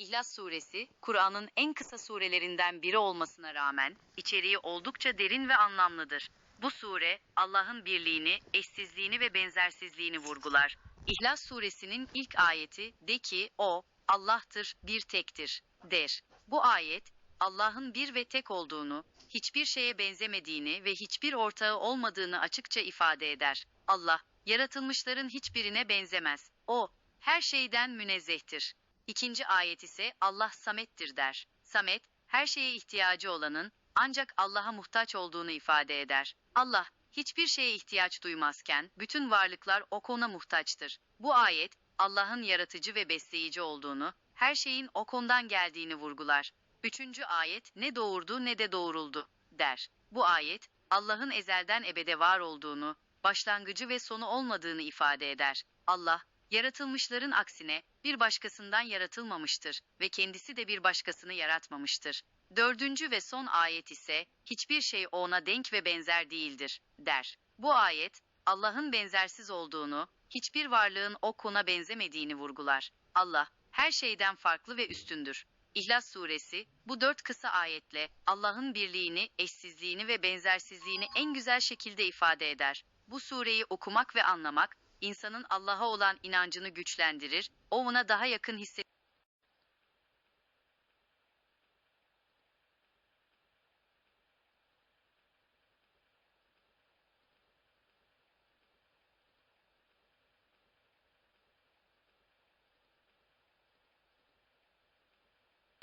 İhlas suresi, Kur'an'ın en kısa surelerinden biri olmasına rağmen içeriği oldukça derin ve anlamlıdır. Bu sure Allah'ın birliğini, eşsizliğini ve benzersizliğini vurgular. İhlas suresinin ilk ayeti de ki o Allah'tır, bir tektir der. Bu ayet Allah'ın bir ve tek olduğunu, hiçbir şeye benzemediğini ve hiçbir ortağı olmadığını açıkça ifade eder. Allah, yaratılmışların hiçbirine benzemez. O, her şeyden münezzehtir. İkinci ayet ise Allah Samet'tir der. Samet, her şeye ihtiyacı olanın, ancak Allah'a muhtaç olduğunu ifade eder. Allah, hiçbir şeye ihtiyaç duymazken, bütün varlıklar o kona muhtaçtır. Bu ayet, Allah'ın yaratıcı ve besleyici olduğunu, her şeyin o kondan geldiğini vurgular. Üçüncü ayet, ne doğurdu ne de doğuruldu, der. Bu ayet, Allah'ın ezelden ebede var olduğunu, başlangıcı ve sonu olmadığını ifade eder. Allah, yaratılmışların aksine, bir başkasından yaratılmamıştır ve kendisi de bir başkasını yaratmamıştır. Dördüncü ve son ayet ise, hiçbir şey ona denk ve benzer değildir, der. Bu ayet, Allah'ın benzersiz olduğunu, hiçbir varlığın o kona benzemediğini vurgular. Allah, her şeyden farklı ve üstündür. İhlas suresi, bu dört kısa ayetle Allah'ın birliğini, eşsizliğini ve benzersizliğini en güzel şekilde ifade eder. Bu sureyi okumak ve anlamak, insanın Allah'a olan inancını güçlendirir, o ona daha yakın hissettirir.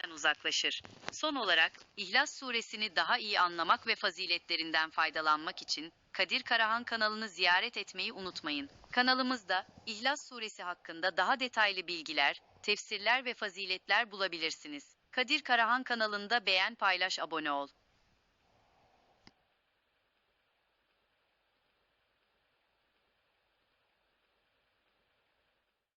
Uzaklaşır. Son olarak, İhlas suresini daha iyi anlamak ve faziletlerinden faydalanmak için Kadir Karahan kanalını ziyaret etmeyi unutmayın. Kanalımızda İhlas suresi hakkında daha detaylı bilgiler, tefsirler ve faziletler bulabilirsiniz. Kadir Karahan kanalında beğen paylaş abone ol.